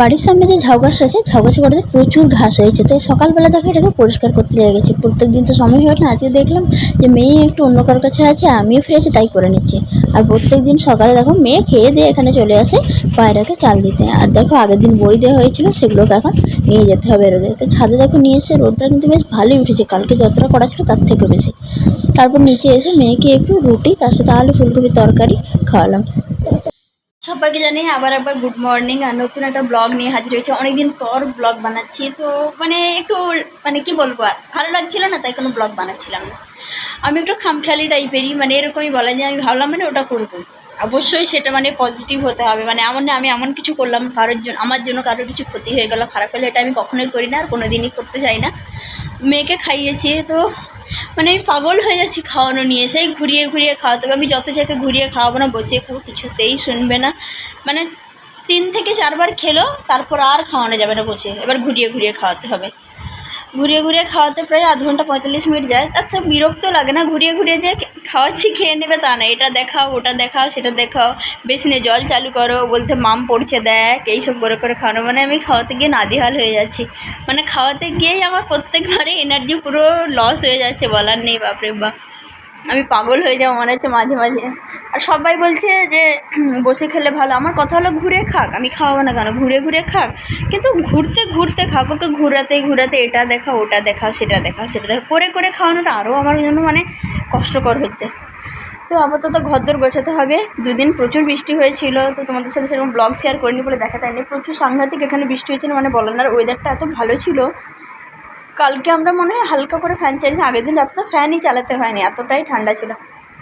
বাড়ির সামনে যে ঝাউ গাছ আছে, ঝাউ গোড়াতে প্রচুর ঘাস হয়েছে। তাই সকালবেলা দেখো এটাকে পরিষ্কার করতে লেগে গেছি। প্রত্যেক দিন তো সময় হয় না। আজকে দেখলাম যে মেয়ে একটু অন্য কারোর কাছে আছে আর আমিও ফিরে আছি তাই করে নিচ্ছি। আর প্রত্যেক দিন সকালে দেখো মেয়ে খেয়ে দিয়ে এখানে চলে আসে পায়রাকে চাল দিতে। আর দেখো আগের দিন বই দেওয়া হয়েছিল, সেগুলোকে এখন নিয়ে যেতে হবে রোদে। তো ছাদে দেখো নিয়ে এসে রোদটা কিন্তু বেশ ভালোই উঠেছে। কালকে যতটা করা ছিল তার থেকে বেশি তারপর নিচে এসে মেয়েকে একটু রুটি, তার সাথে আলু, ফুলকপির তরকারি খাওয়ালাম। সবাইকে জানি আবার একবার গুড মর্নিং আর নতুন একটা ব্লগ নিয়ে হাজির হয়েছে। অনেকদিন পর ব্লগ বানাচ্ছি। তো মানে একটু মানে কি বলব আর, ভালো লাগছিল না, তাই কোনো ব্লগ বানাচ্ছিলাম না। আমি একটু খামখেয়ালি টাইপেরই মানে এরকমই বলা যায়। আমি ভাবলাম মানে ওটা করব। অবশ্যই সেটা মানে পজিটিভ হতে হবে। মানে এমন না, আমি এমন কিছু করলাম, কারোর জন্য আমার জন্য কারোর কিছু ক্ষতি হয়ে গেল, খারাপ হলে এটা আমি কখনোই করি না আর কোনো দিনই করতে চাই না। মেয়েকে খাইয়েছি, তো মানে আমি পাগল হয়ে যাচ্ছি খাওয়ানো নিয়ে। সেই ঘুরিয়ে ঘুরিয়ে খাওয়াতে হবে। আমি যত জায়গায় ঘুরিয়ে খাওয়াবো না বসিয়ে খুব কিছুতেই শুনবে না। মানে তিন থেকে চারবার খেলো, তারপর আর খাওয়ানো যাবে না বসে। এবার ঘুরিয়ে ঘুরিয়ে খাওয়াতে হবে। ঘুরিয়ে ঘুরিয়ে খাওয়াতে প্রায় আধ ঘণ্টা পঁয়তাল্লিশ মিনিট যায়। আচ্ছা বিরক্ত লাগে না। ঘুরিয়ে ঘুরিয়ে যে খাওয়াচ্ছি, খেয়ে নেবে তা না। এটা দেখাও, ওটা দেখাও, সেটা দেখাও। বেসিনে জল চালু করো, বলতে মাম পড়ছে, দেখ, এইসব করে করে খাওয়ানো। মানে আমি খাওয়াতে গিয়ে নাদিহাল হয়ে যাচ্ছি। মানে খাওয়াতে গিয়েই আমার প্রত্যেকবারে এনার্জি পুরো লস হয়ে যাচ্ছে, বলার নেই, বাপরে বাপ আমি পাগল হয়ে যাব, মনে হচ্ছে মাঝে মাঝে। আর সবাই বলছে যে, বসে খেলে ভালো। আমার কথা হলো, ঘুরে খাক। আমি খাওয়াবো না কেন? ঘুরে ঘুরে খাক। কিন্তু ঘুরতে ঘুরতে খাক ওকে ঘুরাতে ঘুরাতে এটা দেখাও, ওটা দেখাও, সেটা দেখাও সেটা দেখাও। করে করে খাওয়ানোটা আরও আমার জন্য মানে কষ্টকর হচ্ছে। তো আপাতত ঘরদোর গোছাতে হবে। দুদিন প্রচুর বৃষ্টি হয়েছিল, তো তোমাদের সাথে সেরকম ব্লগ শেয়ার করিনি বলে দেখাতে হয়নি প্রচুর সাংঘাতিক এখানে বৃষ্টি হয়েছিল মানে বলার না ওয়েদারটা এত ভালো ছিল। কালকে আমরা মনে হয় হালকা করে ফ্যান চালিয়েছি আগের দিন রাতে তো ফ্যানই চালাতে হয়নি, এতটাই ঠান্ডা ছিল।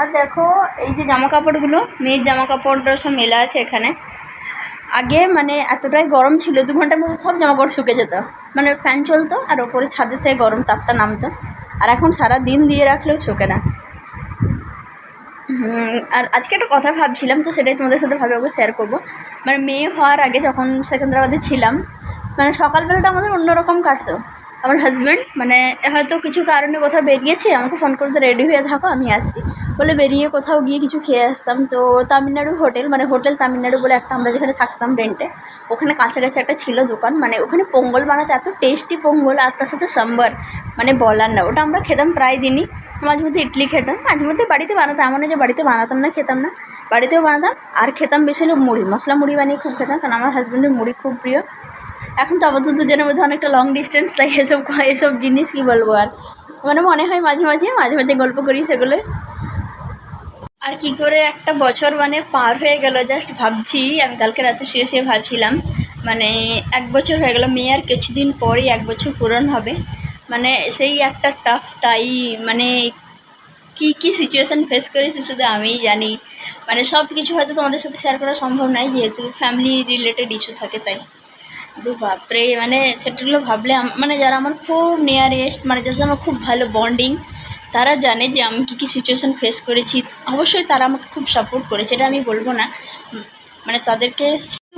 আর দেখো, এই যে জামা কাপড়গুলো মেয়ের জামা কাপড়টা সব মেলা আছে এখানে। আগে মানে এতটাই গরম ছিল, দু ঘণ্টার মধ্যে সব জামা কাপড় শুকে যেত। মানে ফ্যান চলতো, আর ওপরে ছাদের থেকে গরম তাপটা নামতো। আর এখন সারা দিন দিয়ে রাখলেও শোকে না। আর আজকে একটা কথা ভাবছিলাম, তো সেটাই তোমাদের সাথে ভাবে ওকে শেয়ার করব। মানে মেয়ে হওয়ার আগে যখন সেকেন্দ্রাবাদে ছিলাম মানে সকালবেলাটা আমাদের অন্যরকম কাটতো। আমার হাজব্যান্ড মানে হয়তো কিছু কারণে কোথাও বেরিয়েছে, আমাকে ফোন করতে রেডি হয়ে থাকো, আমি আসছি। বলে বেরিয়ে কোথাও গিয়ে কিছু খেয়ে আসতাম। তো তামিলনাড়ু হোটেল মানে হোটেল তামিলনাড়ু বলে একটা আমরা যেখানে থাকতাম রেন্টে ওখানে কাছাকাছি একটা ছিল দোকান। মানে ওখানে পোঙ্গল বানাতে এত টেস্টি পোঙ্গল, আর তার সাথে সাম্বার মানে বলার না। ওটা আমরা খেতাম প্রায় দিনই। মাঝে মধ্যে ইডলি খেতাম। মাঝে মধ্যে বাড়িতে বানাতাম, এমন যে বাড়িতে বানাতাম না, খেতাম না। বাড়িতেও বানাতাম, আর খেতাম বেশি হলো মুড়ি। মশলা মুড়ি বানিয়ে খুব খেতাম, কারণ আমার হাজব্যান্ডের মুড়ি খুব প্রিয়। এখন তো আপাতত দুজনের মধ্যে অনেকটা লং ডিস্টেন্স তাই এসব এসব জিনিস কী বলব আর? মানে মনে হয় মাঝে মাঝে মাঝে মাঝে গল্প করি সেগুলো। আর কি করে একটা বছর মানে পার হয়ে গেল জাস্ট ভাবছি, আমি কালকে রাতে শুয়ে শুয়ে ভাবছিলাম মানে এক বছর হয়ে গেল, মেয়ে আর কিছুদিন পরেই এক বছর পূরণ হবে। মানে সেই একটা টাফ টাই মানে কী কী সিচুয়েশান ফেস করেছি শুধু আমিই জানি। মানে সব কিছু হয়তো তোমাদের সাথে শেয়ার করা সম্ভব নয়, যেহেতু ফ্যামিলি রিলেটেড ইস্যু থাকে তাই। কিন্তু বাপরে মানে সেটাগুলো ভাবলে মানে যারা আমার খুব নিয়ারেস্ট মানে যার আমার খুব ভালো বন্ডিং তারা জানে যে আমি কী কী সিচুয়েশান ফেস করেছি। অবশ্যই তারা আমাকে খুব সাপোর্ট করেছে, এটা আমি বলব না। মানে তাদেরকে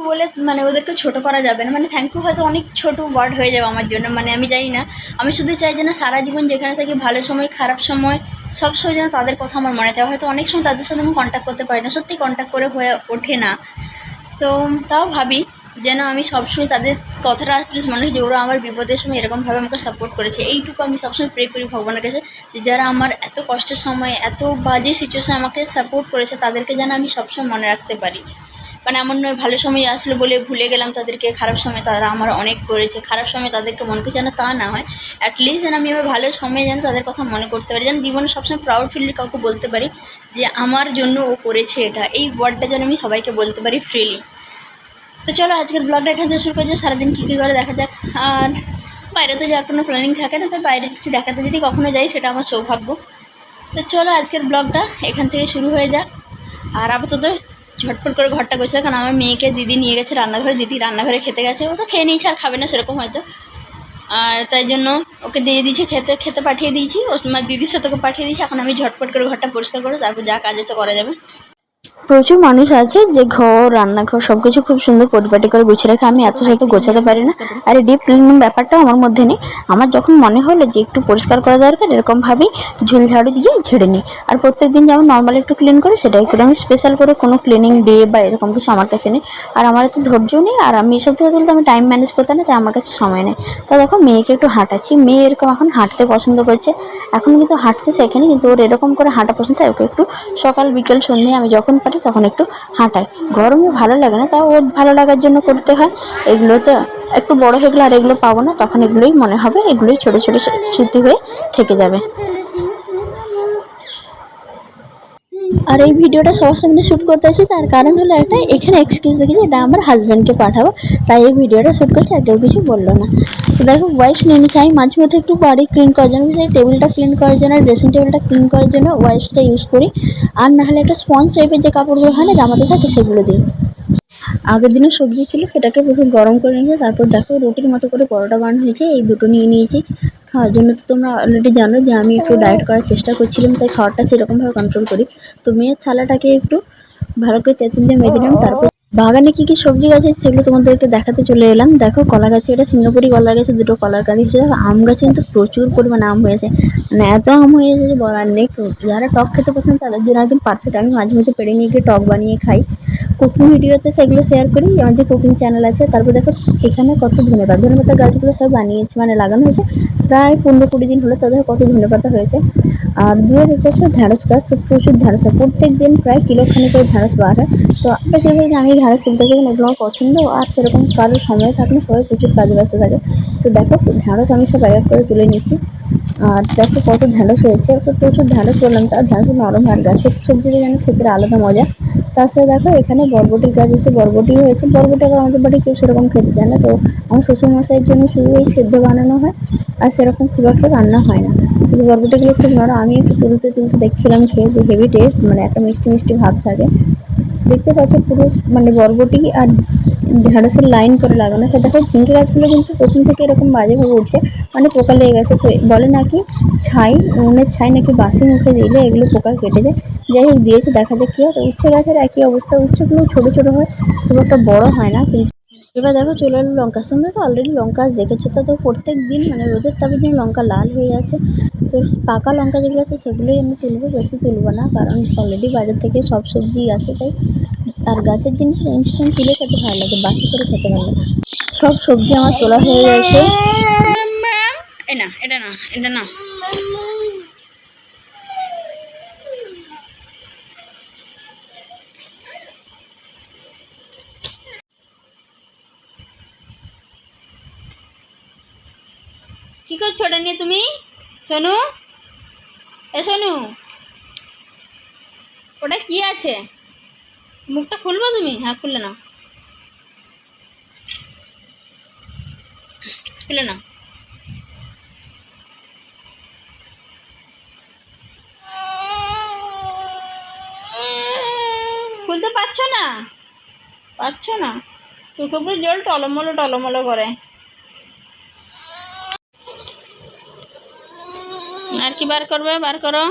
বলে মানে ওদেরকে ছোটো করা যাবে না। মানে থ্যাংক ইউ হয়তো অনেক ছোটো ওয়ার্ড হয়ে যাবে আমার জন্য মানে আমি জানি না। আমি শুধু চাই যেন সারা জীবন যেখানে থাকি, ভালো সময়, খারাপ সময়, সব সময় যেন তাদের কথা আমার মনে থাকে। হয়তো অনেক সময় তাদের সাথে আমি কন্ট্যাক্ট করতে পারি না। সত্যি কন্ট্যাক্ট করে হয়ে ওঠে না। তো তাও ভাবি। যেন আমি সবসময় তাদের কথাটা অ্যাটলিস্ট মনে হয় যে ওরা আমার বিপদের সময় এরকমভাবে আমাকে সাপোর্ট করেছে। এইটুকু আমি সবসময় প্রে করি ভগবানের কাছে যে যারা আমার এত কষ্টের সময়, এত বাজে সিচুয়েশান আমাকে সাপোর্ট করেছে, তাদেরকে যেন আমি সবসময় মনে রাখতে পারি। মানে এমন নয়, ভালো সময় আসলো বলে ভুলে গেলাম তাদেরকে, খারাপ সময় তারা আমার অনেক করেছে, খারাপ সময় তাদেরকে মনে করছে যেন তা না হয়। অ্যাটলিস্ট যেন আমি আমার ভালো সময় যেন তাদের কথা মনে করতে পারি, যেন জীবনে সবসময় প্রাউড ফিল কাউকে বলতে পারি যে আমার জন্য ও করেছে এটা। এই ওয়ার্ডটা যেন আমি সবাইকে বলতে পারি ফ্রিলি তো চলো আজকের ব্লগটা এখান থেকে শুরু করে, যে সারাদিন কী কী করে দেখা যাক। আর বাইরে তো যাওয়ার কোনো প্ল্যানিং থাকে না, তো বাইরে কিছু দেখাতে যদি কখনো যাই, সেটা আমার সৌভাগ্য। তো চলো আজকের ব্লগটা এখান থেকে শুরু হয়ে যাক। আর আপাতত ঝটপট করে ঘরটা গোছায় কারণ আমার মেয়েকে দিদি নিয়ে গেছে রান্নাঘরে, দিদি রান্নাঘরে খেতে গেছে। ও তো খেয়ে নিয়েছে, আর খাবে না সেরকম হয়তো। আর তাই জন্য ওকে দিয়ে দিয়েছি খেতে খেতে পাঠিয়ে দিয়েছি। ওর দিদির সাথে ওকে পাঠিয়ে দিয়েছি। এখন আমি ঝটপট করে ঘরটা পরিষ্কার করে, তারপর যা কাজ আছে করা যাবে। প্রচুর মানুষ আছে যে ঘর, রান্নাঘর, সবকিছু খুব সুন্দর পরিপাটি করে গুছিয়ে রাখে। আমি এত সাথে গোছাতে পারি না। আর ডিপ ক্লিনিং ব্যাপারটা আমার মধ্যে নেই। আমার যখন মনে হলো যে একটু পরিষ্কার করা দরকার, এরকম ভাবেই ঝুল ঝাড়ু দিয়ে ঝেড়ে নিই। আর প্রত্যেক দিন যেমন নর্মালি একটু ক্লিন করে, সেটাই করে। আমি স্পেশাল করে কোনো ক্লিনিং ডে বা এরকম কিছু আমার কাছে নেই। আর আমার এত ধৈর্য নেই, আর আমি সত্যি কথা বলতে আমি টাইম ম্যানেজ করতে না, তাই আমার কাছে সময় নেই। তা দেখো, মেয়েকে একটু হাঁটাচ্ছি। মেয়ে এরকম এখন হাঁটতে পছন্দ করছে। এখন কিন্তু হাঁটতে শেখেনি কিন্তু ওর এরকম করে হাঁটা পছন্দ হয়। ওকে একটু সকাল, বিকেল, সন্ধ্যে আমি যখন পারি তখন একটু হাঁটায়। গরমও ভালো লাগে না, তাও ওর ভালো লাগার জন্য করতে হয়। এগুলো তো একটু বড় হয়ে গেলে আর এগুলো পাবো না, তখন এগুলোই মনে হবে, এগুলোই ছোটো ছোটো স্মৃতি হয়ে থেকে যাবে। আর এই ভিডিওটা সবার সামনে শ্যুট করতে আছি তার কারণ হলো একটা, এখানে এক্সকিউজ দেখেছি এটা আমার হাজব্যান্ডকে পাঠাবো, তাই এই ভিডিওটা শ্যুট করছে আর কেউ কিছু বলল না। তো দেখো ওয়াইপস নিয়ে নিচ্ছে আমি, মাঝে মধ্যে একটু বাড়ি ক্লিন করার জন্য টেবিলটা ক্লিন করার জন্য ড্রেসিং টেবিলটা ক্লিন করার জন্য ওয়াইপসটা ইউজ করি। আর নাহলে একটা স্পঞ্জ টাইপের যে কাপড়গুলো হয় না, জামাতে থাকে, সেগুলো দিই। আগের দিনে সবজি ছিল, সেটাকে প্রথম গরম করে নিয়েছি, তারপর দেখো রুটির মতো করে পরোটা বানানো হয়েছে, এই দুটো নিয়ে নিয়েছি। খাওয়ার জন্য তো তোমরা অলরেডি জানো যে আমি একটু ডায়েট করার চেষ্টা করছিলাম, তাই খাওয়াটা সেরকমভাবে কন্ট্রোল করি। তো মেয়ের থালাটাকে একটু ভালো করে তেঁতুল দিয়ে মেজে নিলাম, তারপর বাগানে কী কী সবজি গাছ আছে সেগুলো তোমাদেরকে দেখাতে চলে এলাম। দেখো কলা গাছে, এটা সিঙ্গাপুরি কলা গাছে, দুটো কলার গাছ দেখো আম গাছে কিন্তু প্রচুর পরিমাণে আম হয়েছে। মানে এত আম হয়েছে যে বলার নেই, যারা টক খেতে পছন্দ তাদের জন্য একদম পারফেক্ট আমি মাঝে মধ্যে পেড়ে নিয়ে গিয়ে টক বানিয়ে খাই। কুকিং ভিডিওতে সেগুলো শেয়ার করি। আমার যে কুকিং চ্যানেল আছে, তারপর দেখো এখানে কত ধনেপাতা ধনেপাতা গাছগুলো সব বানিয়েছে মানে লাগানো হয়েছে। প্রায় পনেরো কুড়ি দিন হলো তাদের কত ধনেপাতা হয়েছে। আর দেখতে পাচ্ছ ঢ্যাঁড়স গাছ, তো প্রচুর ঢ্যাঁড়স হয়। প্রত্যেক দিন প্রায় কিলোখানি করে ঢ্যাঁড়স বার হয়। তো বেশিরভাগ আমি ঢ্যাঁড়স তুলতে চাই এগুলো আমার পছন্দ, আর সেরকম কারোর সময় থাকে না, সবাই প্রচুর কাজে ব্যস্ত থাকে। তো দেখো ঢ্যাঁড়স আমি সব এক করে তুলে নিচ্ছি। আর দেখো কত ঢ্যাঁড়স হয়েছে, তো প্রচুর ঢ্যাঁড়স করলাম তার ঢ্যাঁড়স নরম আর গাছের সবজিতে যেন খেতে আলাদা মজা। সাথে দেখো, এখানে বরবটির গাছ আছে, বরবটি হয়েছে। বরবটি আবার আমাদের বাড়ি কেউ সেরকম খেতে চায় না। তো আমার শ্বশুরমশাইয়ের জন্য শুধু এই সেদ্ধ বানানো হয়, আর সেরকম খুব একটা রান্না হয় না। কিন্তু বরবটিগুলো খুব নরম আমি একটু তুলতে তুলতে দেখছিলাম খেয়ে, যে হেভি টেস্ট মানে একটা মিষ্টি মিষ্টি ভাব থাকে। দেখতে পাচ্ছ পুরো মানে বরবটি আর ঢ্যাঁড়সের লাইন করে লাগানো। সে দেখো, ঝিঙ্গে গাছগুলো কিন্তু প্রথম থেকে এরকম বাজেভাবে উঠছে মানে পোকা লেগে গেছে। তো বলে নাকি ছাই, উনুনের ছাই নাকি বাসি মুখে দিলে এগুলো পোকা কেটে যায়। যাই হোক, দিয়েছে, দেখা যায় কী হয়। উচ্ছে গাছের একই অবস্থা। উচ্ছেগুলো ছোটো ছোটো হয়, খুব একটা বড়ো হয় না, কিন্তু এবার দেখো, চলে এলো লঙ্কার সঙ্গে। তো অলরেডি লঙ্কা দেখেছ তো? তো প্রত্যেক দিন মানে রোদের তাপের জন্য লঙ্কা লাল হয়ে যাচ্ছে তো পাকা লঙ্কা যেগুলো আছে, সেগুলোই আমি তুলবো, বেশি তুলবো না, কারণ অলরেডি বাজার থেকে সব সবজি আসে তাই। আর গাছের জিনিস ইনস্ট্যান্ট তুলে খেতে ভালো লাগে, বাসি করে খেতে ভালো লাগে। সব সবজি আমার তোলা হয়ে গেছে। এটা না এটা না। কি করছ ওটা নিয়ে তুমি? সোনু? এ সোনু? ওটা কি আছে? মুখটা খুলবো তুমি? হ্যাঁ খুললে না খুলে না খুলতে পারছ না? পারছ না? চোখে পুরো জল টলমলো টলমলো করে। আর কি বার করবে? বার করো।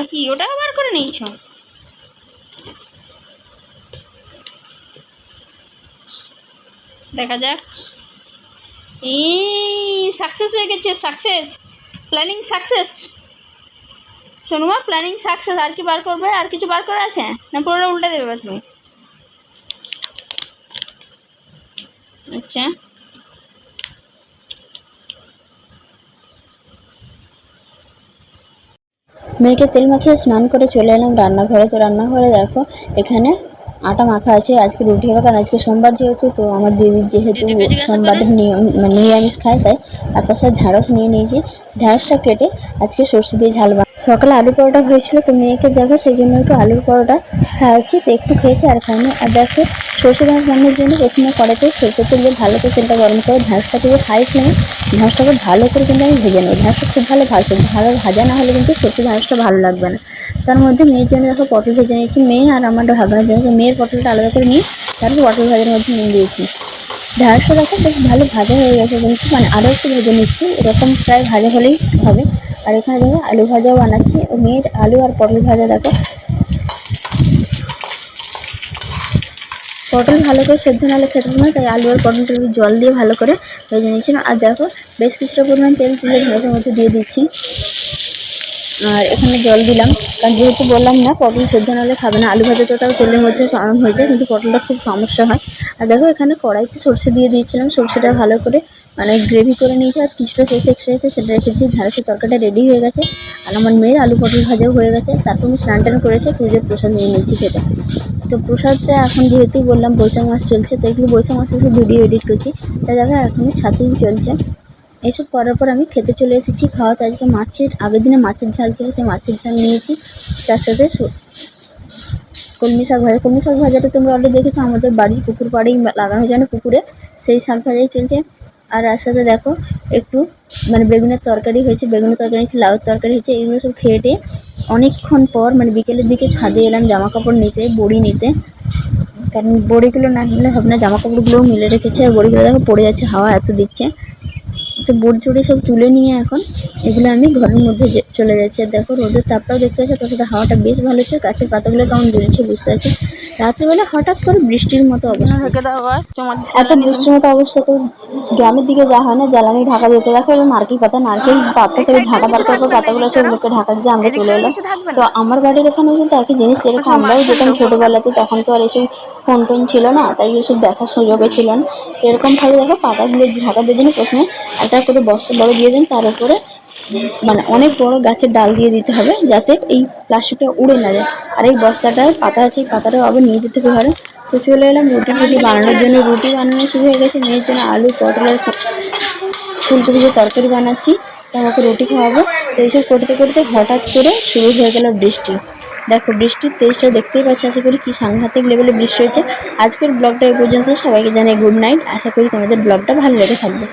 ওটা কি? ওটাও বার করে নিয়েছো? দেখা যাক। এই সাকসেস হয়ে গেছে সাকসেস প্ল্যানিং সাকসেস শোনুমা প্ল্যানিং সাকসেস আর কি বার করবে? আর কিছু বার করা আছে? না পুরোটা উল্টে দেবে তুমি? আচ্ছা। মেয়েকে তেল মাখিয়ে স্নান করে চলে এলাম রান্নাঘরে। তো রান্নাঘরে দেখো এখানে আটা মাখা আছে আজকে রুটি হবে কারণ আজকে সোমবার যেহেতু তো আমার দিদির যেহেতু সোমবার নিয়ম মানে নিরামিষ খায় তাই আর তার সাথে ঢ্যাঁড়স নিয়ে নিয়েছি। ঢ্যাঁড়সটা কেটে আজকে সর্ষে দিয়ে ঝাল বা সকালে আলু পরোটা হয়েছিল, তো মেয়েকে দেখো, সেই জন্য একটু আলুর পরোটা খাওয়াচ্ছি। তো একটু খেয়েছি, আর খাইনি। আর দেখো, সর্ষে ঢ্যাঁড়স রান্নার জন্য প্রথমে কড়াইতে সর্ষে তেল দিয়ে ভালো করে তেলটা গরম করে ঢ্যাঁড়সটা দিয়ে হাই ফ্লেমে ঢ্যাঁড়সটাকে ভালো করে কিন্তু আমি ভেজে নেব। ঢ্যাঁড়সটা খুব ভালো ভাজছে ভালো ভাজা না হলে কিন্তু সর্ষে ঢ্যাঁড়সটা ভালো লাগবে না। তার মধ্যে মেয়ের জন্য দেখো পটল ভেজে নিয়েছি। মেয়ে আর আমার ভাবনার জন্য মেয়ের পটলটা আলাদা করে নিয়ে তারপর পটল ভাজার মধ্যে নিয়ে দিয়েছি। ঢ্যাঁড়সটা দেখো, বেশ ভালো ভাজা হয়ে গেছে কিন্তু মানে আরও একটু ভেজে নিচ্ছি। এরকম প্রায় ভাজা হলেই হবে। আর এখানে দেখো, আলু ভাজাও বানাচ্ছি। ও মেয়ের আলু আর পটল ভাজা দেখো। পটল ভালো করে সেদ্ধ নাহলে খেতে না, তাই আলু আর পটলটা জল দিয়ে ভালো করে ভেজে নিয়েছিলাম আর দেখো, বেশ কিছুটা পরিমাণ তেল তুলে ঢেঁড়সের মধ্যে দিয়ে দিচ্ছি। আর এখানে জল দিলাম। কারণ যেহেতু বললাম না, পটল সেদ্ধ নাহলে খাবে না। আলু ভাজা তো তাও তেলের মধ্যে সরম হয়ে যায়, কিন্তু পটলটা খুব সমস্যা হয়। আর দেখো, এখানে কড়াইতে সর্ষে দিয়ে দিয়েছিলাম। সর্ষেটা ভালো করে মানে গ্রেভি করে নিয়েছি, আর কিছুটা সর্ষে এক্সট্রা আছে, সেটা রেখেছি। ঢ্যাঁড়সের তরকারিটা রেডি হয়ে গেছে। আর আমার মেয়ের আলু পটল ভাজাও হয়ে গেছে। তারপর আমি স্নান টান করেছে পুজোর প্রসাদ নিয়ে নিয়েছি খেতে। তো প্রসাদটা এখন যেহেতু বললাম বৈশাখ মাস চলছে, তো এগুলো বৈশাখ মাসে সব ভিডিও এডিট করছি। তাই দেখো এখনও ছাতু চলছে। এইসব করার পর আমি খেতে চলে এসেছি খাওয়াতে আজকে মাছের, আগের দিনে মাছের ঝাল ছিল, সেই মাছের ঝাল নিয়েছি। তার সাথে কলমি শাক ভাজা। কলমি শাক ভাজাটা তোমরা অলরেডি দেখেছ, আমাদের বাড়ির পুকুর পাড়েই লাগানো যায় না পুকুরে। সেই শাক ভাজাই চলছে। আর তার সাথে দেখো, একটু মানে বেগুনের তরকারি হয়েছে, বেগুনের তরকারি হয়েছে লাউয়ের তরকারি হয়েছে, এগুলো সব খেয়ে টেয়ে অনেকক্ষণ পর মানে বিকেলের দিকে ছাদে এলাম জামা কাপড় নিতে, বড়ি নিতে। কারণ বড়িগুলো না নিলে হবে না জামা কাপড়গুলোও মিলে রেখেছে, আর বড়িগুলো দেখো পড়ে যাচ্ছে হাওয়া এত দিচ্ছে। তো বোট জুড়ে সব তুলে নিয়ে এখন এগুলো আমি ঘরের মধ্যে চলে যাচ্ছি। আর দেখো রোদের তাপটাও দেখতে পাচ্ছি, তার সাথে হাওয়াটা বেশ ভালো হচ্ছে। গাছের পাতাগুলো কেমন দুলছে বুঝতে পারছি। রাত্রিবেলা হঠাৎ করে বৃষ্টির মতো অবস্থা। এত বৃষ্টির মতো অবস্থা তো গ্রামের দিকে যা হয় না জ্বালানি ঢাকা যেতে দেখো নারকেল পাতা নারকেল পাতা থেকে ঢাকা বার করার পর পাতাগুলো সব লোককে ঢাকা দিয়ে আমরা চলে এলাম। তো আমার বাড়ির এখানেও কিন্তু একই জিনিস এরকম আমরাও যেতাম ছোটোবেলাতে তখন তো আর এসব ফোন টোন ছিল না তাই এসব দেখার সুযোগও ছিল না। তো এরকমভাবে দেখো পাতাগুলো ঢাকা দিয়ে দিন প্রথমে একটা করে বস্তা বড় দিয়ে দিন তার উপরে মানে অনেক বড় গাছের ডাল দিয়ে দিতে হবে যাতে এই প্লাস্টিকটা উড়ে না যায়। আর এই বস্তাটায় পাতা আছে, এই পাতাটাও আবার নিয়ে যেতে হবে ঘরে। তো চলে এলাম রুটি ফুটি বানানোর জন্য। রুটি বানানো শুরু হয়ে গেছে। মেয়ের জন্য আলু পটলের ফুলকপি দিয়ে তরকারি বানাচ্ছি। তো আমাকে রুটি খাওয়াবো। তো এইসব করতে করতে হঠাৎ করে শুরু হয়ে গেল বৃষ্টি। দেখো, বৃষ্টির তেজটা দেখতেই পাচ্ছি, আশা করি কি সাংঘাতিক লেভেলে বৃষ্টি হয়েছে। আজকের ব্লগটা এই পর্যন্ত। সবাইকে জানাই গুড নাইট আশা করি তোমাদের ব্লগটা ভালো লেগে থাকবে।